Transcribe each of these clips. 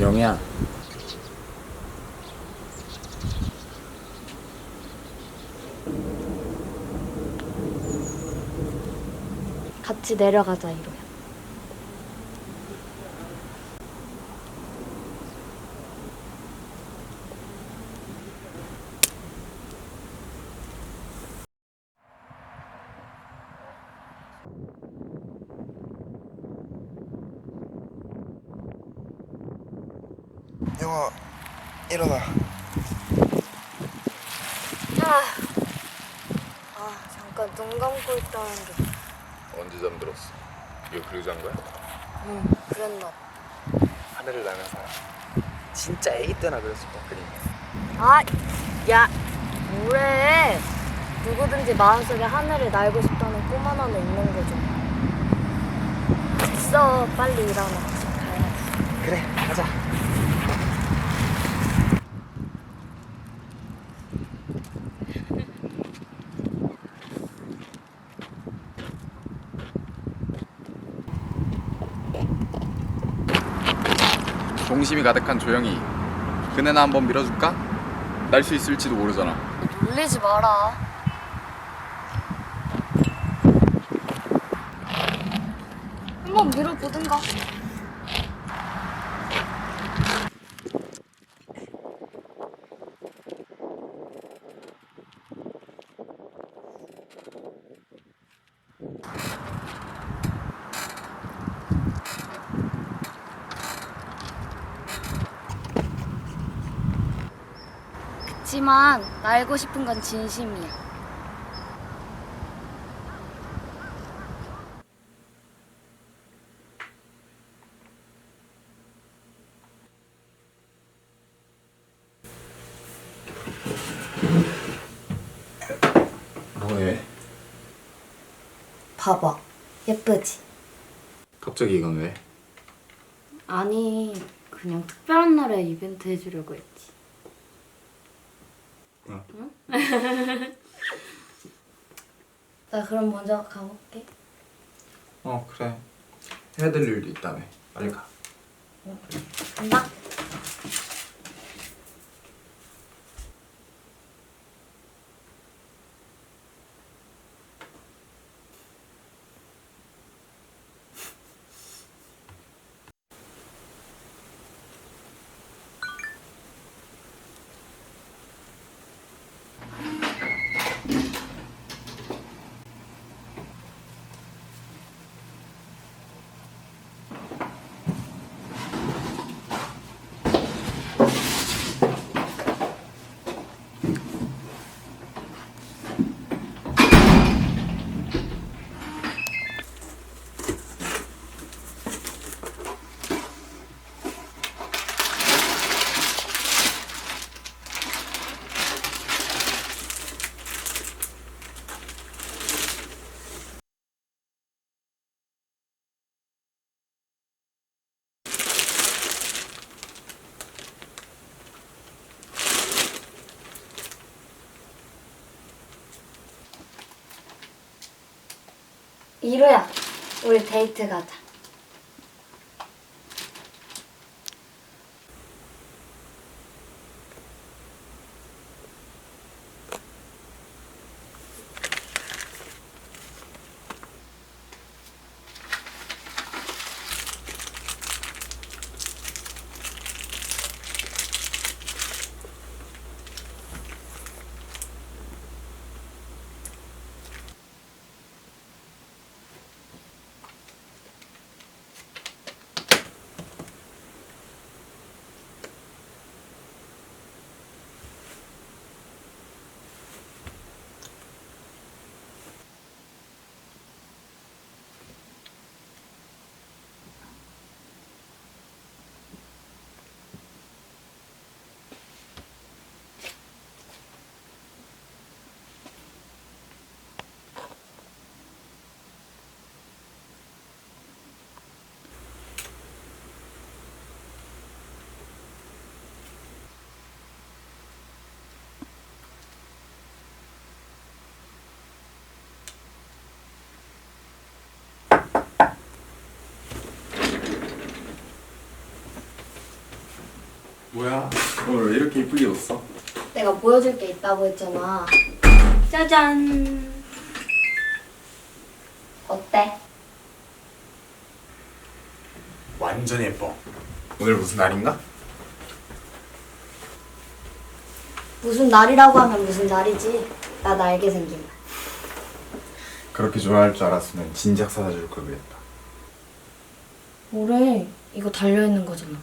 영희야. 같이 내려가자 이로 아 잠깐 눈 감고 있다는 게. 언제 잠들었어? 이거 그리고 잔 거야? 응, 그랬나. 봐. 하늘을 나는 사람 진짜 애기 때나 그랬을 것 같거든 아, 야, 뭐래? 누구든지 마음속에 하늘을 날고 싶다는 꿈 하나는 있는 거죠. 됐어, 빨리 일어나. 집 가야지. 그래 가자 동심이 가득한 조영이 그네나 한번 밀어줄까? 날 수 있을지도 모르잖아 놀리지 마라. 한번 밀어보든가. 그치만 날고 싶은 건 진심이야. 뭐해? 봐봐. 예쁘지? 갑자기 이건 왜? 아니, 그냥 특별한 날에 이벤트 해주려고 했지. 어. 응? 나 그럼 먼저 가볼게. 어 그래 해야 될 일도 있다며 빨리 가 간다. 이로야, 우리 데이트 가자. 뭐야? 오늘 왜 이렇게 이쁘게 웃어? 내가 보여줄 게 있다고 했잖아. 짜잔. 어때? 완전 예뻐. 오늘 무슨 날인가? 무슨 날이라고 하면 무슨 날이지. 나 날개 생긴 날. 그렇게 좋아할 줄 알았으면 진작 사다 줄걸 그랬다. 뭐래? 이거 달려있는 거잖아.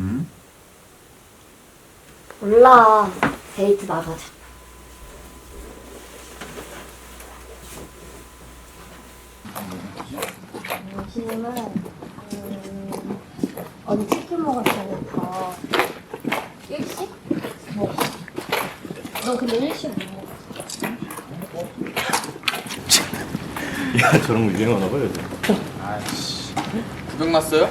응? 몰라. 데이트 나가자. 점심은 음, 어디 치킨 먹을 거니까 일식? 먹어. 너 근데 일식 못 먹어. 야 저런 거 유행하나 봐요 요즘. 아이씨. 구경 났어요?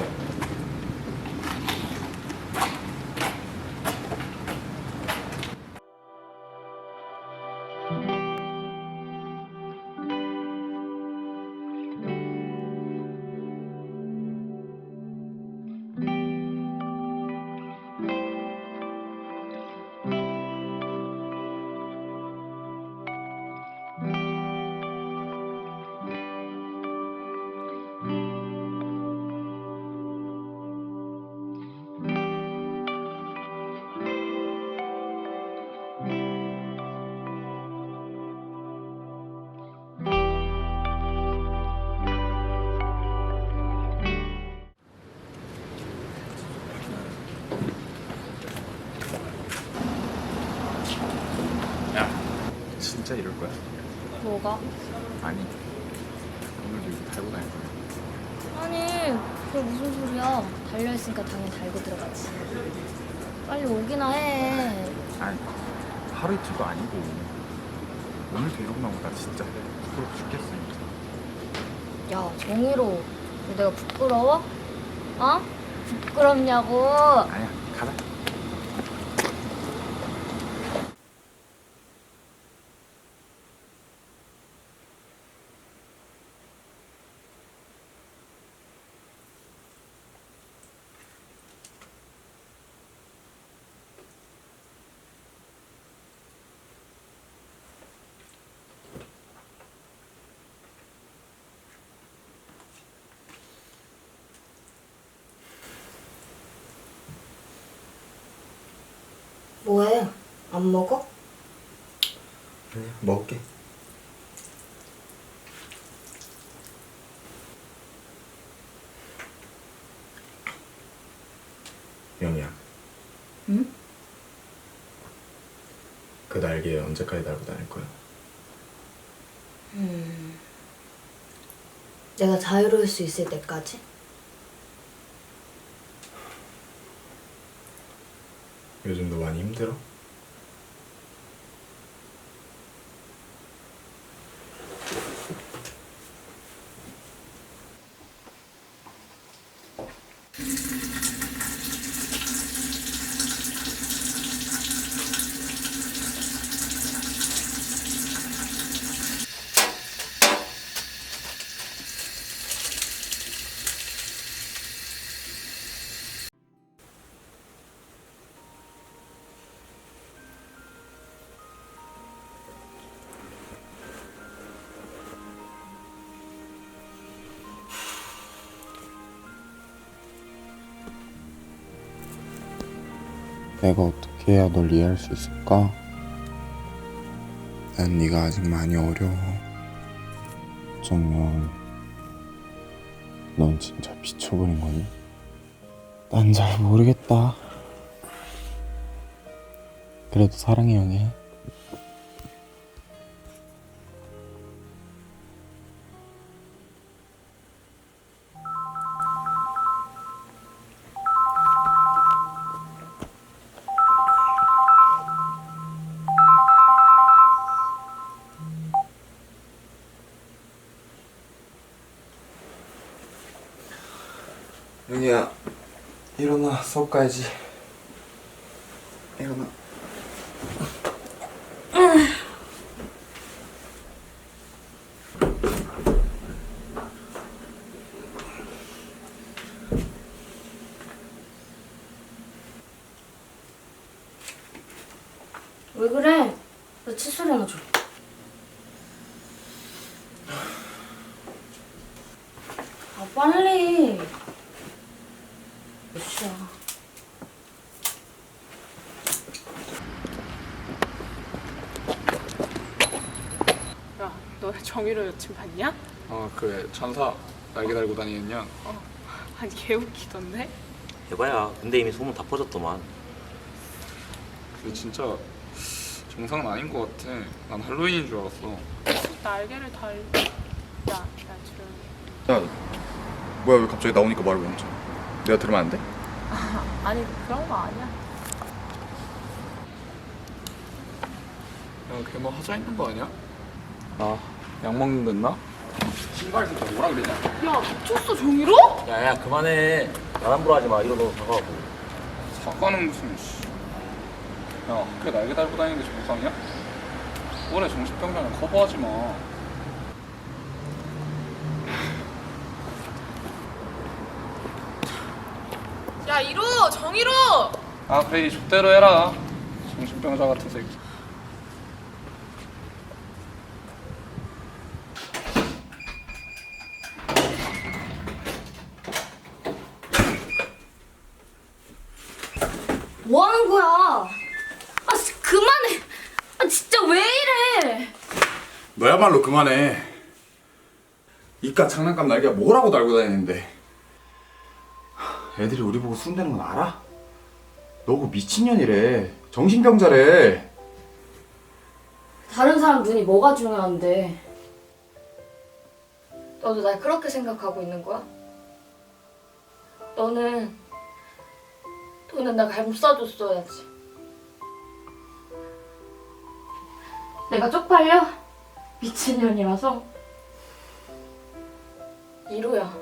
진짜 이럴 거야? 뭐가? 아니. 오늘도 이거 달고 다닐 거야. 아니 그게 무슨 소리야 달려있으니까 당연히 달고 들어가지 빨리 오기나 해 아니, 하루 이틀도 아니고. 오늘도 이러고 나오면 나 진짜 부끄럽 죽겠어. 진짜. 야 정희로 내가 부끄러워? 어? 부끄럽냐고 아니야, 가자. 뭐해? 안 먹어? 아니야 먹을게. 영희야. 응? 그 날개 언제까지 달고 다닐 거야? 음 내가 자유로울 수 있을 때까지? 요즘 너 많이 힘들어? 내가 어떻게 해야 널 이해할 수 있을까? 난 네가 아직 많이 어려워. 어쩌면 넌 진짜 미쳐버린 거니? 난 잘 모르겠다. 그래도 사랑해 영애. 가야지. 일어나. 왜 그래? 나 칫솔이나 줘. 아 빨리. 몇 시야? 야, 너 정유로 여친 봤냐? 어 그 천사 날개 달고 다니는 년 아니 개 웃기던데? 해봐야. 근데 이미 소문 다 퍼졌더만. 근데 진짜 정상은 아닌 것 같아. 난 할로윈인 줄 알았어. 날개를 달... 야, 야 조용히 야 뭐야 왜 갑자기 나오니까 말을 멈춰 내가 들으면 안 돼? 아니 그런 거 아니야. 야걔뭐 하자 있는 거 아니야? 아 약 먹는 댔나? 신발 진짜 뭐라 그러냐? 야 미쳤어 정유로? 야야 그만해 말 함부로 하지 마 이러고 다가가고 사과는 무슨 씨. 야 학교에 날개 달고 다니는 게 정상이야? 올해 정신병자는 커버하지 마 야 이로 정유로! 아 그래 이 족대로 해라 정신병자 같은 새끼 뭐 하는 거야? 아 진짜 그만해. 아 진짜 왜 이래? 너야말로 그만해 이깟 장난감 날개가 뭐라고 달고 다니는데 애들이 우리 보고 순대는 건 알아? 너그 미친년이래 정신병자래 다른 사람 눈이 뭐가 중요한데? 너도 날 그렇게 생각하고 있는 거야? 너는 너는 나 감싸줬어야지. 내가 쪽팔려? 미친년이라서? 이로야.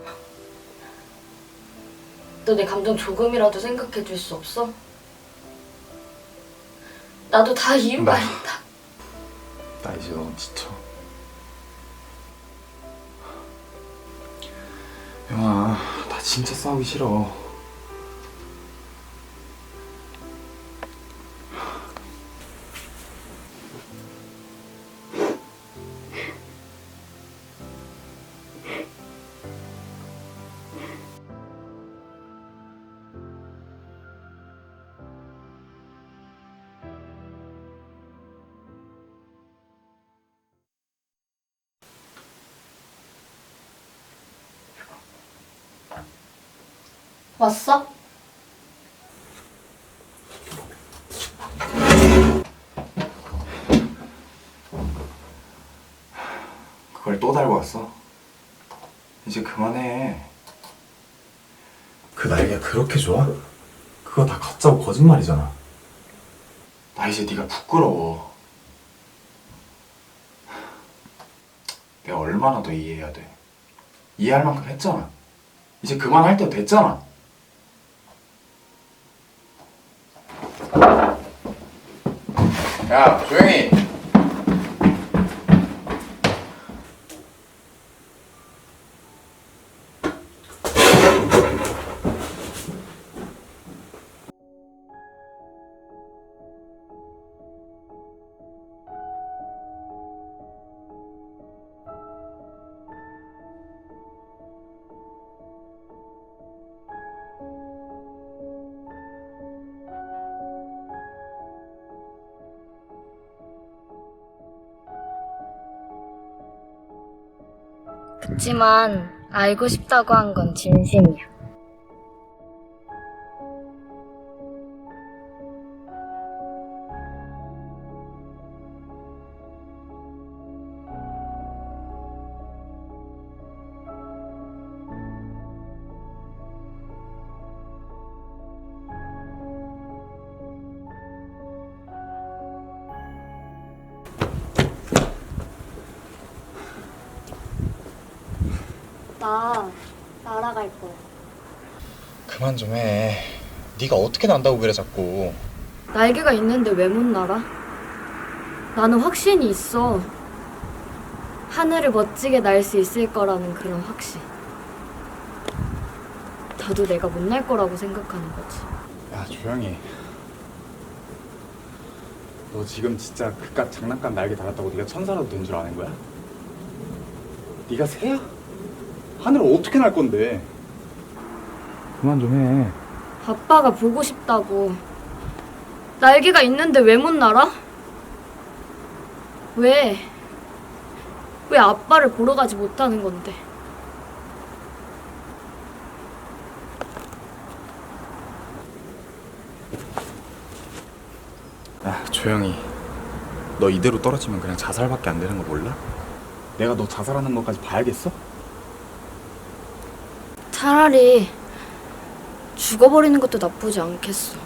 너 내 감정 조금이라도 생각해 줄 수 없어? 나도 다 이유가 나- 있다. 나 이제 너무 지쳐 영아 나 진짜 싸우기 싫어 왔어? 그걸 또 달고 왔어? 이제 그만해. 그 날개가 그렇게 좋아? 그거 다 가짜고 거짓말이잖아. 나 이제 네가 부끄러워. 내가 얼마나 더 이해해야 돼? 이해할 만큼 했잖아. 이제 그만할 때도 됐잖아 야 조용 히 그치만 알고 싶다고 한 건 진심이야. 좀 해 네가 어떻게 난다고 그래 자꾸 날개가 있는데 왜 못 날아? 나는 확신이 있어. 하늘을 멋지게 날 수 있을 거라는 그런 확신. 너도 내가 못 날 거라고 생각하는 거지. 야 조용히 너 지금 진짜 그깟 장난감 날개 달았다고 네가 천사라도 된 줄 아는 거야? 네가 새야? 하늘을 어떻게 날 건데? 그만 좀 해. 아빠가 보고 싶다고. 날개가 있는데 왜 못 날아? 왜? 왜 아빠를 보러 가지 못하는 건데? 야 조용히. 너 이대로 떨어지면 그냥 자살밖에 안 되는 거 몰라? 내가 너 자살하는 것까지 봐야겠어? 차라리 죽어버리는 것도 나쁘지 않겠어.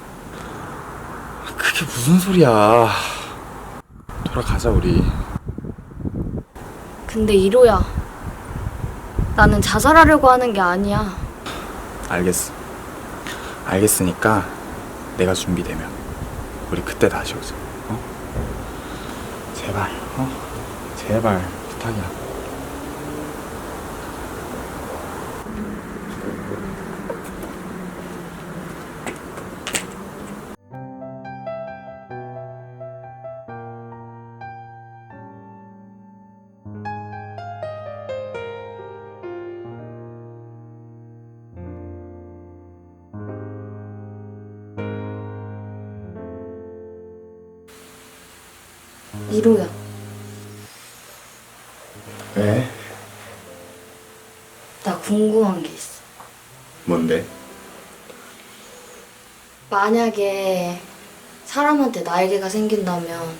그게 무슨 소리야? 돌아가자 우리. 근데 이로야. 나는 자살하려고 하는 게 아니야. 알겠어. 알겠으니까 내가 준비되면 우리 그때 다시 오자. 어? 제발, 어? 제발 부탁이야. 이로야. 왜? 나 궁금한 게 있어. 뭔데? 만약에 사람한테 날개가 생긴다면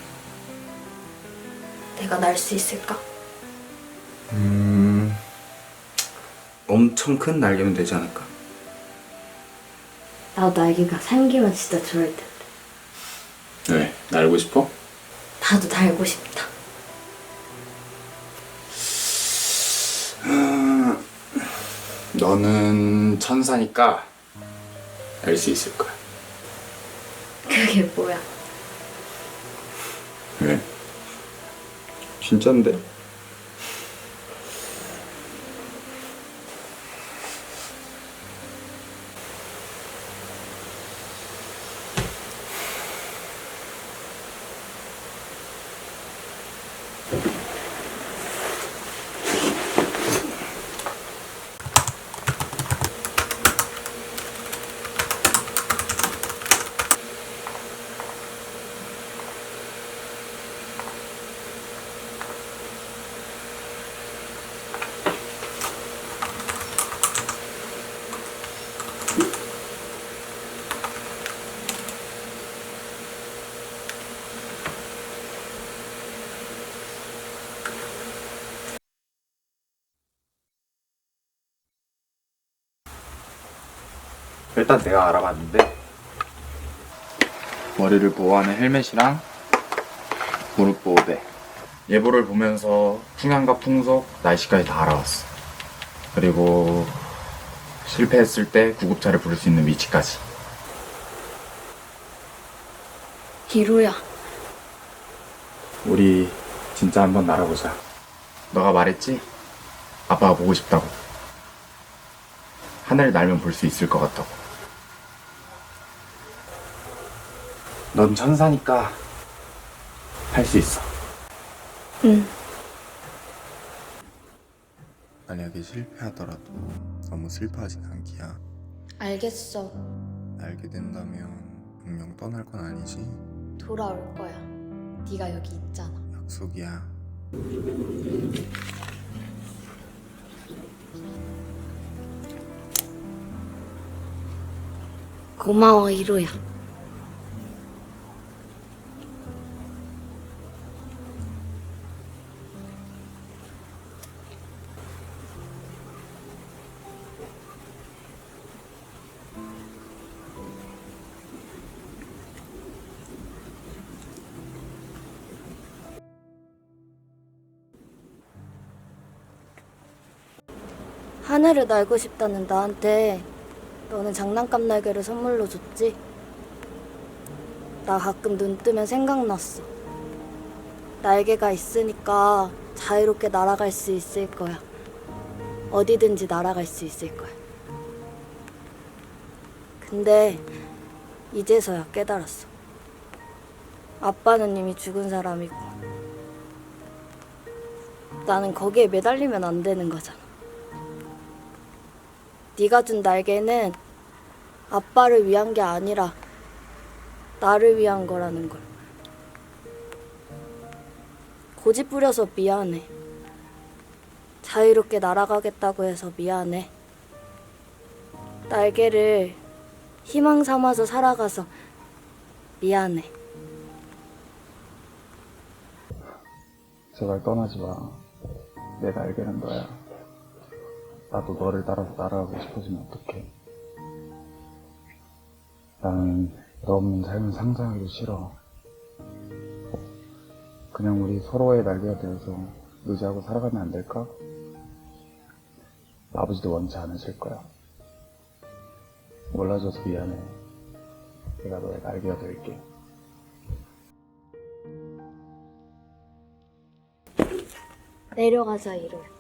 내가 날 수 있을까? 음, 엄청 큰 날개면 되지 않을까? 나도 날개가 생기면 진짜 좋을 텐데. 왜? 날고 싶어? 나도 날고 싶다. 너는 천사니까 알 수 있을 거야. 그게 뭐야? 왜? 진짠데? 일단 내가 알아봤는데 머리를 보호하는 헬멧이랑 무릎 보호대. 예보를 보면서 풍향과 풍속, 날씨까지 다 알아봤어. 그리고 실패했을 때 구급차를 부를 수 있는 위치까지. 이로야. 우리 진짜 한번 날아보자. 너가 말했지? 아빠가 보고 싶다고. 하늘 날면 볼 수 있을 것 같다고 넌 천사니까 할 수 있어 응. 만약에 실패하더라도 너무 슬퍼하진 않기야. 알겠어. 알게 된다면 분명 떠날 건 아니지. 돌아올 거야. 네가 여기 있잖아. 약속이야. 고마워 이로야. 하늘을 날고 싶다는 나한테 너는 장난감 날개를 선물로 줬지? 나 가끔 눈 뜨면 생각났어. 날개가 있으니까 자유롭게 날아갈 수 있을 거야. 어디든지 날아갈 수 있을 거야. 근데 이제서야 깨달았어. 아빠는 이미 죽은 사람이고 나는 거기에 매달리면 안 되는 거잖아. 네가 준 날개는 아빠를 위한 게 아니라 나를 위한 거라는 걸. 고집 부려서 미안해. 자유롭게 날아가겠다고 해서 미안해. 날개를 희망 삼아서 살아가서 미안해. 제발 떠나지 마. 내 날개는 너야. 나도 너를 따라서 날아가고 싶어지면 어떡해. 나는 너 없는 삶을 상상하기도 싫어. 그냥 우리 서로의 날개가 되어서 의지하고 살아가면 안 될까? 아버지도 원치 않으실 거야. 몰라줘서 미안해. 내가 너의 날개가 될게. 내려가자, 이로.